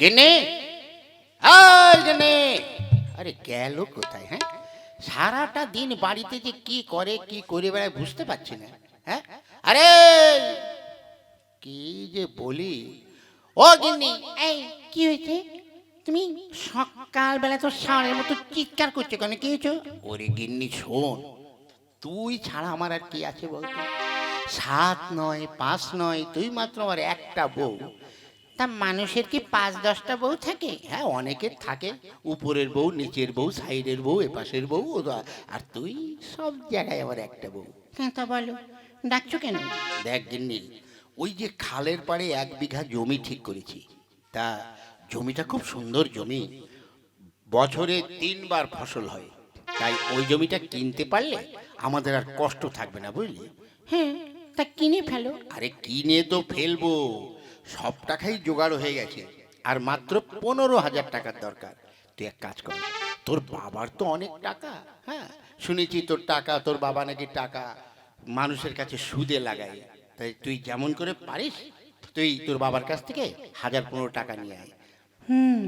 গেনে আর গেনে আরে গেল কোথায় হ্যাঁ? সারাটা দিন বাড়িতে যে কি করে কি করে বেড়ায় বুঝতে পারছি না হ্যাঁ? আরে কি যে বলি? ও গিন্নি! এই কি হয়েছে? তুমি সকালবেলা তো সাড়ের মতো চিৎকার করছ কেন? কি হয়েছো? ওরে গিন্নি শোন তুই ছাড়া আমার আর কি আছে বলতো? সাত নয় পাঁচ নয় তুই মাত্র আমার একটা বউ। তা মানুষের কি পাঁচ দশটা বউ থাকে? হ্যাঁ অনেকের থাকে। উপরের বউ নিচের বউ সাইডের বউ এপাশের বউ আর তুই সব জায়গায় আবার একটা বউ। হ্যাঁ তা বলো। ডাকছো কেন? দেখ গিন্নি ওই যে খালের পাড়ে এক বিঘা জমি ঠিক করেছি। তা জমিটা খুব সুন্দর জমি। বছরে তিনবার ফসল হয়। তাই ওই জমিটা কিনতে পারলে আমাদের আর কষ্ট থাকবে না বুঝলি? হ্যাঁ তা কিনে ফেলো। আরে কিনে তো ফেলব। সব টাকাই জোগাড় হয়ে গেছে। আর মাত্র পনেরো হাজার টাকার দরকার। তুই এক কাজ কর তোর বাবার তো অনেক টাকা হ্যাঁ? শুনেছি তোর টাকা তোর বাবা নাকি টাকা মানুষের কাছে সুদে লাগাই তাই তুই যেমন করে পারিস তুই তোর বাবার কাছ থেকে হাজার পনেরো টাকা নিয়ে আয়। হুম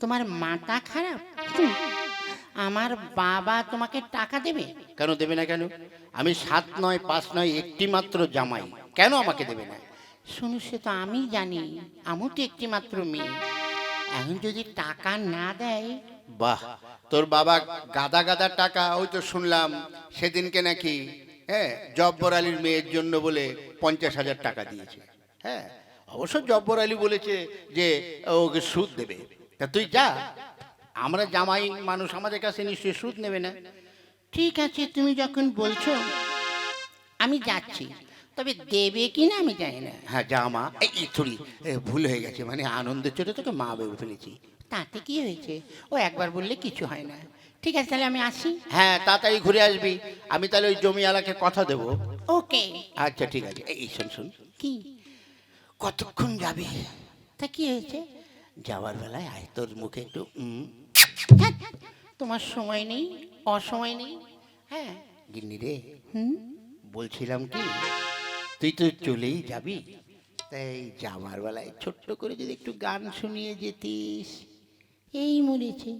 তোমার মাথা খারাপ? আমার বাবা তোমাকে টাকা দেবে? কেন দেবে না কেন? আমি সাত নয় পাঁচ নয় একটি মাত্র জামাই। কেন আমাকে দেবে না? শুনো সে তো আমি জানি আমিও তো একটি মাত্র মেয়ে। এখন যদি টাকা না দেয়? বাহ তোর বাবা গাদা গাদা টাকা ওই তো শুনলাম সেদিনকে নাকি হ্যাঁ জব্বর আলীর মেয়ের জন্য বলে পঞ্চাশ হাজার টাকা দিয়েছে। হ্যাঁ অবশ্য জব্বর আলী বলেছে যে ওকে সুদ দেবে। তা তুই যা আমরা জামাই মানুষ আমাদের কাছে নিশ্চয়ই সুদ নেবে না। ঠিক আছে তুমি যখন বলছো আমি যাচ্ছি। তবে দেবে কি না আমি জানি না। হ্যাঁ যা মা। এই সরি ভুল হয়ে গেছে মানে আনন্দের চোটে তোকে মা ভেবে ফেলেছি। তাতে কি হয়েছে? ও একবার বললে কিছু হয় না। ঠিক আছে তাহলে আমি আসি। হ্যাঁ তাড়াতাড়ি ঘুরে আসবি। আমি তাহলে ওই জমিওয়ালাকে কথা দেবো। ওকে। আচ্ছা ঠিক আছে। এই শোন শোন। কি? কতক্ষণ যাবি? তা কি হয়েছে? যাওয়ার বেলায় আয় তোর মুখে একটু তোমার সময় নেই অসময় নেই। হ্যাঁ। গিন্নি রে হুম? বলছিলাম কি? তুই তো চলেই যাবি। তাই যাওয়ার বেলায় ছোট্ট করে যদি একটু গান শুনিয়ে যেতিস। এই মরেছে।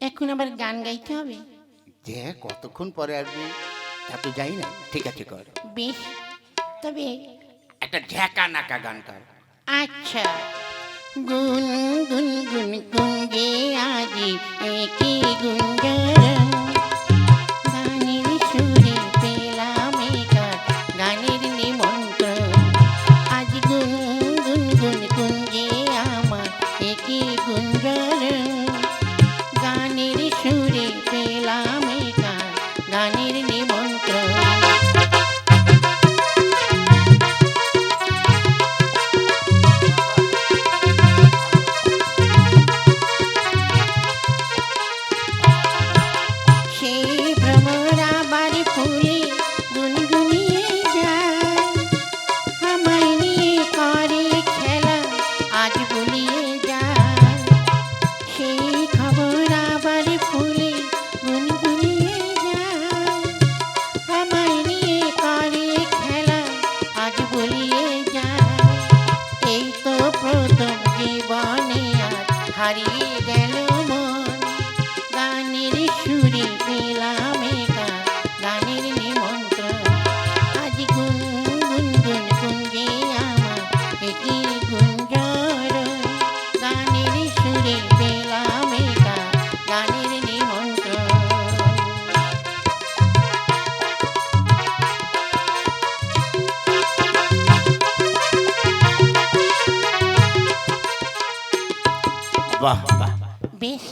এখন আবার গান গাইতে হবে? যে কতক্ষণ পরে আসবি। তা তো যাই না ঠিক আছে কর। বেশ তবে একটা ঝ্যাকা নাকা গান কর। আচ্ছা। গুন গুন গুন গুন গে আজি একি গুঞ্জন বলিয়ে যায়। এই তো প্রথম জীবনে হারিয়ে বাহ বাহ। বেশ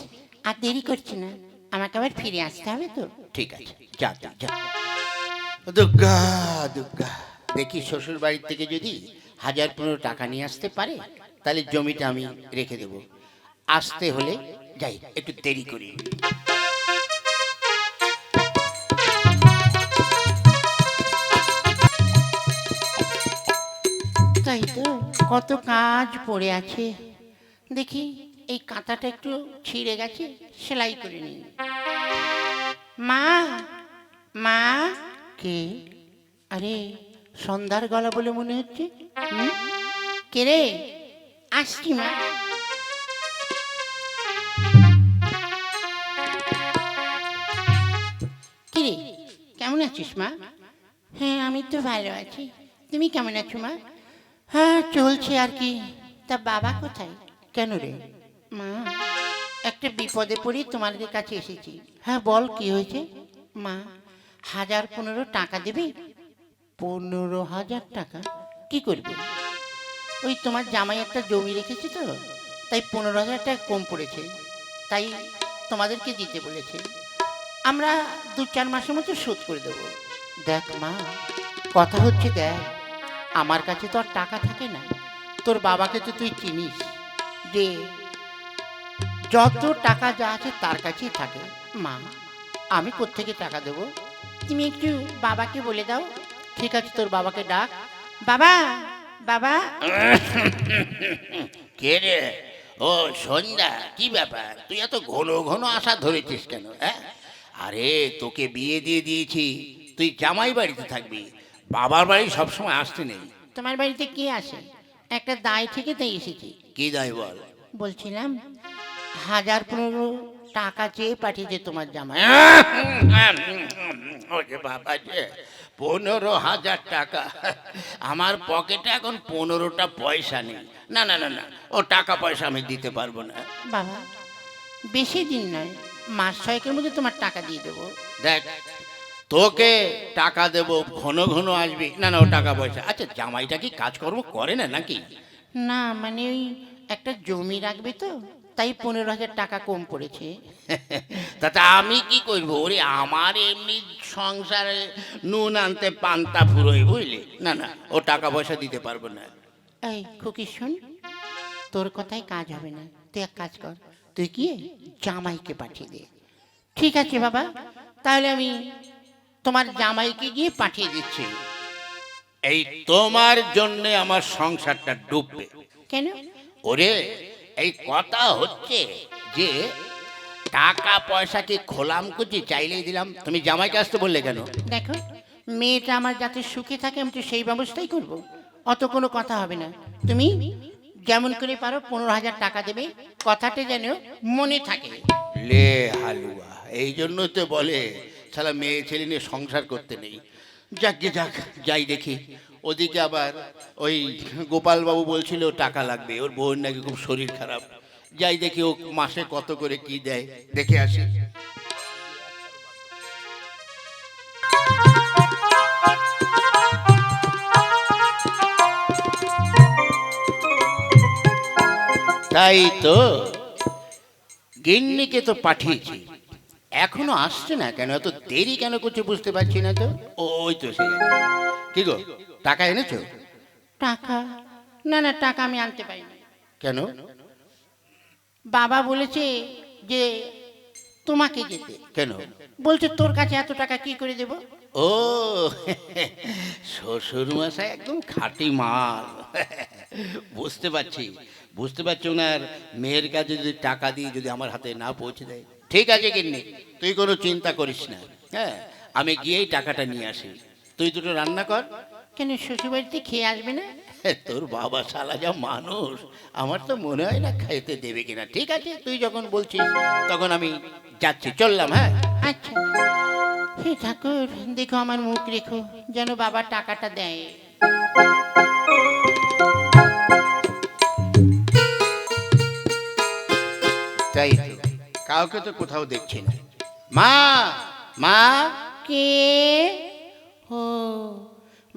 আর দেরি করছি না। আমাকে আবার ফিরে আসতে হবে তো? ঠিক আছে যা যা যা। দুর্গা দুর্গা দেখি শ্বশুর বাড়ির থেকে যদি হাজার পনেরো টাকা নিয়ে আসতে পারে তাহলে জমিটা আমি রেখে দেব। আসতে হলে যাই একটু দেরি করি। তাই তো কত কাজ পড়ে আছে। দেখি এই কাঁথাটা একটু ছিঁড়ে গেছে, সেলাই করে নিন। মা মা, কে? আরে, সন্ধ্যার গলা বলে মনে হচ্ছে। কে রে? আসছি মা। কিরে কেমন আছিস মা? হ্যাঁ আমি তো ভালো আছি। তুমি কেমন আছো মা? হ্যাঁ চলছে আর কি। তা বাবা কোথায়? কেন রে? মা একটা বিপদে পড়ে তোমাদের কাছে এসেছি। হ্যাঁ বল কি হয়েছে? মা হাজার পনেরো টাকা দেবে? পনেরো হাজার টাকা? কি করবে? ওই তোমার জামাই একটা জমি রেখেছে তো তাই পনেরো হাজার টাকা কম পড়েছে। তাই তোমাদেরকে দিতে বলেছে। আমরা দু চার মাসের মতো শোধ করে দেবো। দেখ মা কথা হচ্ছে দেখ আমার কাছে তো আর টাকা থাকে না। তোর বাবাকে তো তুই চিনিস। যে যত টাকা যা আছে তার কাছেই থাকে। মা আমি কোত্থেকে টাকা দেবো? তুমি একটু বাবাকে বলে দাও। ঠিক আছে তোর বাবাকে ডাক। বাবা বাবা। কে রে? ও সন্ধ্যা কি ব্যাপার? তুই এত ঘন ঘন আশা ধরেছিস কেন হ্যাঁ? আরে তোকে বিয়ে দিয়ে দিয়েছি। তুই জামাই বাড়িতে থাকবি। বাবার বাড়ি সবসময় আসতে নেই। তোমার বাড়িতে কে আসে? একটা দায় থেকে তাই এসেছি। কি দায় বল? বলছিলাম হাজার পনেরো টাকা চেয়ে পাঠিয়েছে তোমার জামাই। ওরে বাবা যে পনেরো হাজার টাকা। আমার পকেটে এখন পনেরোটা পয়সা নেই। না না না না ও টাকা পয়সা আমি দিতে পারব না। বাবা বেশি দিন নয় মাস ছয়েকের মধ্যে তোমার টাকা দিয়ে দেবো। দেখ তোকে টাকা দেব ঘন ঘন আসবি। না না ও টাকা পয়সা। আচ্ছা জামাইটা কি কাজকর্ম করে না নাকি? না মানে ওই একটা জমি রাখবে তো? তাই পনেরো হাজার টাকা কম পড়েছে তাতে আমি কি করব? ওরে আমার এমনি সংসারে নুন আনতে পান্তা ফুরোই বুঝলি? না না ও টাকা পয়সা দিতে পারব না। এই খুকি শোন তোর কথায় কাজ হবে না। তুই এক কাজ কর তুই কি জামাইকে পাঠিয়ে দে। ঠিক আছে বাবা তাহলে আমি তোমার জামাইকে গিয়ে পাঠিয়ে দিচ্ছি। এই তোমার জন্য আমার সংসারটা ডুববে। কেন? ওরে এই কথা হচ্ছে যে টাকা পয়সা কি খোলাম কুচি চাইলেই দিলাম? তুমি জামাইকে আসতে বললে কেন? দেখো মেয়েটা আমার যাতে সুখে থাকে আমি তো সেই ব্যবস্থাই করব। অত কোনো কথা হবে না। তুমি যেমন করে পারো পনেরো হাজার টাকা দেবে কথাটা যেন মনে থাকে। লে হালুয়া এই জন্য তো বলে সালা মেয়ে ছেলে নিয়ে সংসার করতে নেই। যাক গে যাক যাই দেখি। ওদিকে আবার ওই গোপালবাবু বলছিল, টাকা লাগবে, ওর বোন নাকি খুব শরীর খারাপ। যাই দেখি ও মাসে কত করে কি দেয়, দেখে আসি। তাই তো গিন্নিকে তো পাঠিয়েছি, এখনও আসছে না কেন? এত দেরি কেন করছে বুঝতে পারছি না তো? ওই তো সে। কি গো? টাকা এনেছো? টাকা? না না টাকা আমি আনতে পারি না কেন? বাবা বলেছে যে তোমাকে যেতে। কেন? বলছে তোর কাছে এত টাকা কি করে দেব? ও শ্বশুর মশাই একদম খাঁটি মাল। বুঝতে পারছি বুঝতে পারছি ওনার মেয়ের কাছে যদি টাকা দিই যদি আমার হাতে না পৌঁছে দেয়? ঠিক আছে কিন্নি তুই কোনো চিন্তা করিস না হ্যাঁ? আমি গিয়েই টাকাটা নিয়ে আসি। তুই দুটো রান্না কর। কেন শ্বশুরবাড়িতে খেয়ে আসবে না? তোর বাবা শালা যা মানুষ আমার তো মনে হয় না খাইতে দেবে কিনা। ঠিক আছে তুই যখন বলছিস তখন আমি যাচ্ছি চললাম হ্যাঁ? আচ্ছা। হে ঠাকুর দেখো আমার মুখ রেখো যেন বাবা টাকাটা দেয়। তাই তো। কাউকে তো কোথাও দেখছি না। মা মা। কে?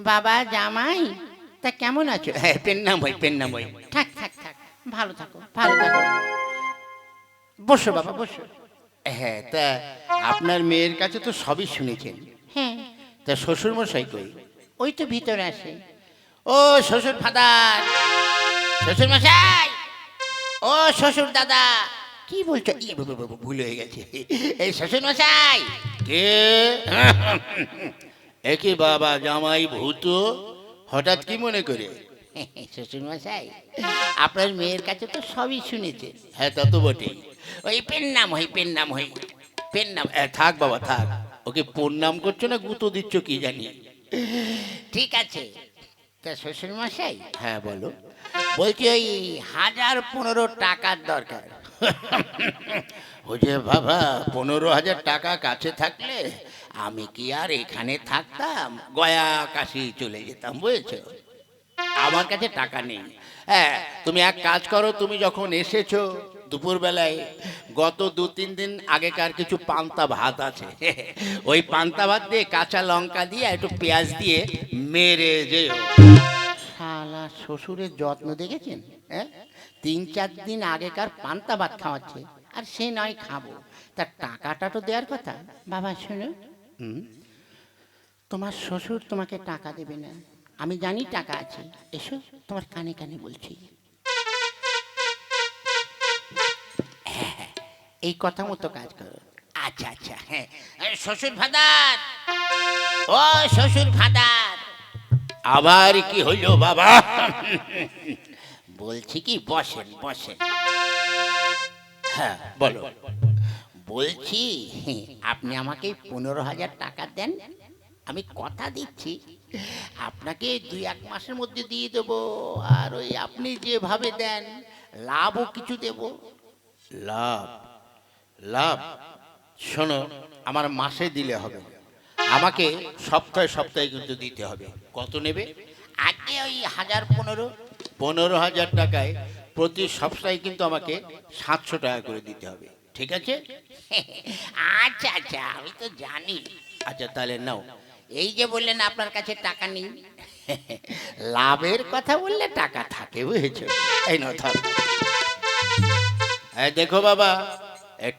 বাবা জামাই তা কেমন আছো? হ্যাঁ পেন নাম হয় পেন নাম হয় থাক থাক থাক ভালো থাকো ভালো থাকো। বসো বাবা বসো। হ্যাঁ তা আপনার মেয়ের কাছে তো সবই শুনেছেন। হ্যাঁ। তা শ্বশুর মশাই কই? ওই তো ভিতরে আসে। ও শ্বশুর ফাদার। শ্বশুর মশাই ও শ্বশুর দাদা। কি বলছো? ই বাবা, বাবা, ভুল হয়ে গেছে। এই শ্বশুর মশাই কে? একে বাবা জামাই ভূত? হঠাৎ কি মনে করে? শ্বশুর মশাই আপনার মেয়ের কাছে তো সবই শুনেছে। হ্যাঁ তা তো বটেই। ওই পেন নাম হই পেন নাম হই পেন নাম। এ, থাক বাবা থাক। ওকে পোন নাম করছ না গুঁতো দিচ্ছ কি জানি? ঠিক আছে। তা শ্বশুর মশাই হ্যাঁ বলো। বলছি ওই হাজার পনেরো টাকার দরকার। ও যে বাবা, পনেরো হাজার টাকা কাছে থাকলে আমি কি আর এখানে থাকতাম? গয়া কাশি চলে যেতাম, বুঝেছ? আমার কাছে টাকা নেই। হ্যাঁ তুমি এক কাজ করো, তুমি যখন এসেছ দুপুরবেলায়, গত দু, তিন দিন আগেকার কিছু পান্তা ভাত আছে। ওই পান্তা ভাত দিয়ে কাঁচা লঙ্কা দিয়ে একটু পেঁয়াজ দিয়ে মেরে যেও। শালা শ্বশুরের যত্ন দেখেছেন হ্যাঁ? তিন চার দিন আগেকার পান্তা ভাত খাওয়াচ্ছে আর সে নয় খাব। তার টাকাটা তো দেওয়ার কথা। বাবা শোনো। তোমার শ্বশুর তোমাকে টাকা দেবে না। আমি জানি টাকা আছে। এসো তোমার কানে কানে বলছি। হ্যাঁ, হ্যাঁ, এই কথা মতো কাজ করো। আচ্ছা আচ্ছা হ্যাঁ। শ্বশুর ফাদার! ও শ্বশুর ফাদার! আবার কি হইল বাবা? বলছি কি বসেন বসেন। হ্যাঁ বলো। বলছি আপনি আমাকে পনেরো হাজার টাকা দেন আমি কথা দিচ্ছি। আপনাকে দুই এক মাসের মধ্যে দিয়ে দেবো আর ওই আপনি যেভাবে দেন লাভও কিছু দেব। লাভ লাভ শোনো আমার মাসে দিলে হবে। আমাকে সপ্তাহে সপ্তাহে কিন্তু দিতে হবে। কত নেবে? আগে ওই হাজার পনেরো পনেরো হাজার টাকায় প্রতি সপ্তাহে কিন্তু আমাকে সাতশো টাকা করে দিতে হবে। ঠিক আছে? আচ্ছা আচ্ছা আমি তো জানি। আচ্ছা তাহলে নাও। এই যে বললেন আপনার কাছে টাকা নেই লাভের কথা বললে টাকা থাকে বুঝেছ? এই নাও এই দেখো বাবা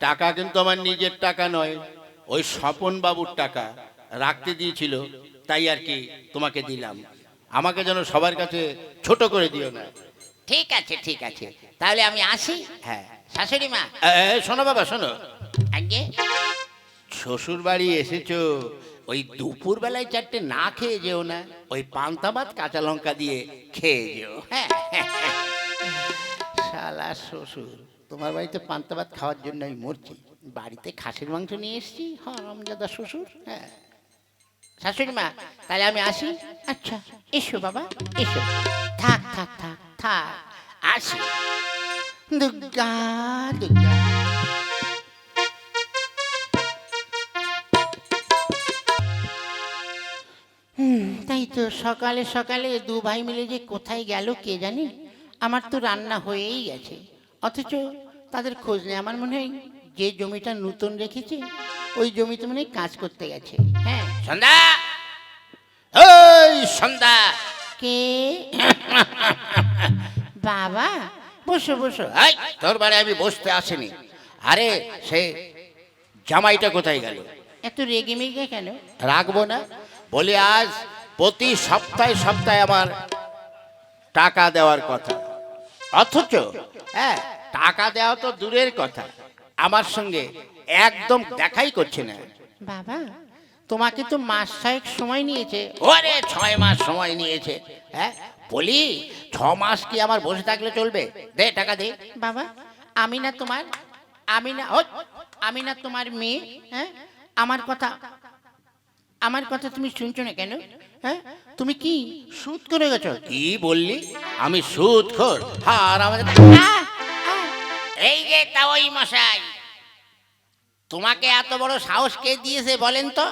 টাকা কিন্তু আমার নিজের টাকা নয় ওই স্বপন বাবুর টাকা। রাখতে দিয়েছিল তাই আর কি তোমাকে দিলাম। আমাকে যেন সবার কাছে ছোট করে দিও না। ঠিক আছে ঠিক আছে। তাহলে আমি আসি? হ্যাঁ। শাশুড়ি মা? শোনো বাবা শোনো। আগে। শ্বশুর বাড়ি এসেছ ওই দুপুর বেলায় চারটে না খেয়ে যেও না ওই পান্তা ভাত কাঁচা লঙ্কা দিয়ে খেয়ে যেও। হ্যাঁ। শালা শ্বশুর তোমার বাড়িতে পান্তা ভাত খাওয়ার জন্য আমি মরছি। বাড়িতে খাসির মাংস নিয়ে এসেছি? হরমজাদা শ্বশুর হ্যাঁ। শাশুড়ি মা তাহলে আমি আসি? আচ্ছা এসো বাবা, এসো। থাক থাক থাক থাক, আসি। দুর্গা দুর্গা। তাই তো সকালে সকালে দু ভাই মিলে যে কোথায় গেল কে জানি? আমার তো রান্না হয়েই গেছে। অথচ তাদের খোঁজ নেই। আমার মনে হয় যে জমিটা নতুন রেখেছে, ওই জমিতে মনে কাজ করতে গেছে। সন্ধ্যা। এই সন্ধ্যা। কে? বাবা বসো বসো। এই তোর বাড়ি আমি বসতে আসিনি। আরে সে জামাইটা কোথায় গেল? এত রেগে মেগে কেন? রাখব না। বলি আজ প্রতি সপ্তাহে সপ্তাহে আমার টাকা দেওয়ার কথা। অথচ হ্যাঁ টাকা দেওয়া তো দূরের কথা। আমার সঙ্গে একদম দেখাই করছে না। বাবা তোমাকে তো মাস ছয়েক সময় নিয়েছে। ওরে ছয় মাস সময় নিয়েছে। হ্যাঁ বলি ছ মাস কি আমার বসে থাকলে চলবে? দে টাকা দে। বাবা আমি না তোমার আমি না ও, আমি না তোমার মেয়ে হ্যাঁ? আমার কথা আমার কথা তুমি শুনছো না কেন? হ্যাঁ? তুমি কি সুদ করে গেছো? কি বললি? আমি সুদ খোর আর আমাদের! এই যে তাওই মশাই তোমাকে এত বড় সাহস কে দিয়েছে বলেন তো?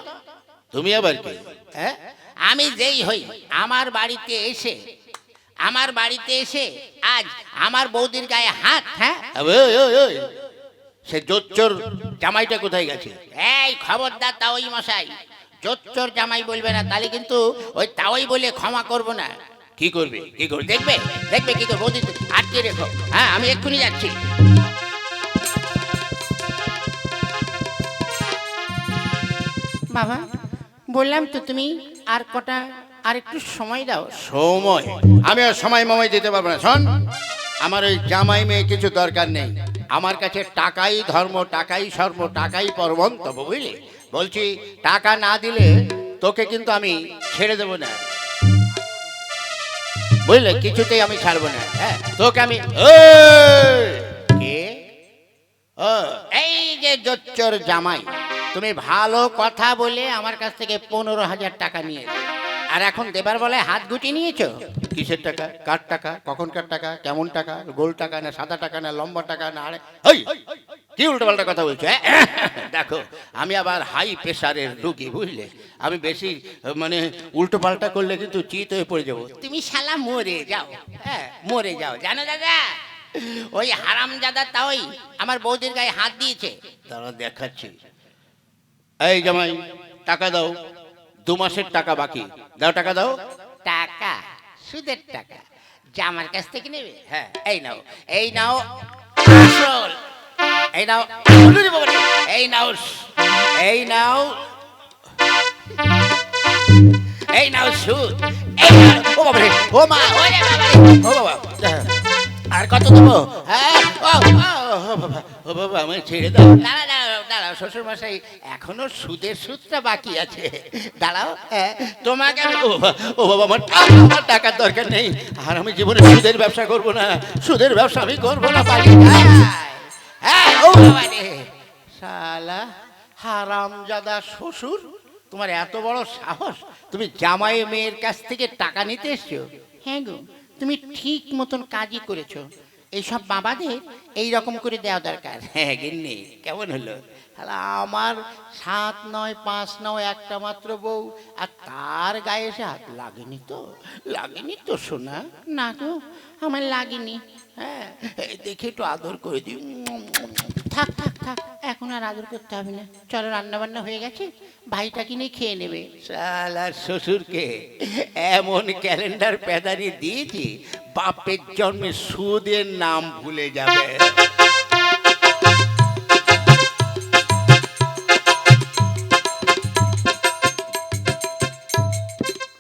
তুমি আবার কি? হ্যাঁ? আমি যেই হই আমার বাড়িতে এসে আমার বাড়িতে এসে আজ আমার বৌদির গায়ে হাত হ্যাঁ। সে জোচ্চোর জামাইটা কোথায় গেছে? এই খবরদার তাওই মশাই চোর জামাই বলবে না তাহলে কিন্তু ওই তাওই বলে ক্ষমা করব না। কি করবে? কি করবে? দেখবে দেখবে কি করে বৌদি আটকে রেখো। হ্যাঁ আমি এক্ষুনি যাচ্ছি। বাবা বললাম তো তুমি আর কটা, আর একটু সময় দাও। সময়? আমি আর সময় মময় দিতে পারব না। শোন, আমার ওই জামাই মেয়ে কিছু দরকার নেই। আমার কাছে টাকাই ধর্ম, টাকাই সর্ব, টাকাই পরবন্তব বুঝলি? বলছি, টাকা না দিলে তোকে কিন্তু আমি ছেড়ে দেবো না। বুঝলে? কিছুতেই আমি ছাড়বো না। হ্যাঁ তোকে আমি এই যে জোচ্চর জামাই। তুমি ভালো কথা বলে আমার কাছ থেকে পনেরো হাজার টাকা নিয়ে আর এখন দেবার বলে হাত গুটি নিয়েছো? কিসের টাকা? কার টাকা? কখনকার টাকা? কেমন টাকা? গোল টাকা না সাদা টাকা না লম্বা টাকা না আরে কি উল্টো পাল্টা কথা বলছো হ্যাঁ? দেখো আমি আবার হাই প্রেশারের রুগী বুঝলে? আমি বেশি মানে উল্টো পাল্টা করলে কিন্তু চিত হয়ে পড়ে যাব। তুমি শালা মরে যাও হ্যাঁ মরে যাও। জানো দাদা? ওই হারাম দাদা তাই আমার বৌদির গায়ে হাত দিয়েছে। তারা দেখাচ্ছি। এই জামাই টাকা দাও। দু মাসের টাকা বাকি। দাও টাকা দাও। টাকা? সুদের টাকা? জামার কাছ থেকে নেবে? হ্যাঁ। এই নাও এই নাও। এই নাও। এই নাও। এই নাও। এই নাও সুদ। এই ও বাবারে ও মা। ও বাবা আর কত দেবো? হ্যাঁ। ও, বাবা ও বাবা আমায় ছেড়ে দাও। দাঁড়া দাঁড়াও দাঁড়াও শ্বশুর মশাই এখনও সুদের সুদটা বাকি আছে। দাঁড়াও হ্যাঁ, তোমাকে ও বাবা, আমার আমার টাকার দরকার নেই। আর আমি জীবনে সুদের ব্যবসা করব না। সুদের ব্যবসা আমি করব না হ্যাঁ ও শালা হারামজাদা শ্বশুর তোমার এত বড় সাহস। তুমি জামাই মেয়ের কাছ থেকে টাকা নিতে এসছো? হ্যাঁ গো তুমি ঠিক মতন কাজই করেছ। এইসব বাবাদের এই রকম করে দেওয়া দরকার। হ্যাঁ গিন্নি কেমন হলো? শালা আমার সাত নয়, পাঁচ নয়, একটা মাত্র বউ, আর তার গায়ে এসে হাত লাগেনি তো? লাগেনি তো শোনা না গো, আমার লাগেনি। হ্যাঁ দেখে একটু আদর করে দিই থাক থাক থাক, এখন আর আদর করতে হবে না। চলো রান্না বান্না হয়ে গেছে, ভাইটা কিনে খেয়ে নেবে। শালার শ্বশুরকে এমন ক্যালেন্ডার পেদারি দিয়েছি, বাপের জন্মে সুদের নাম ভুলে যাবে।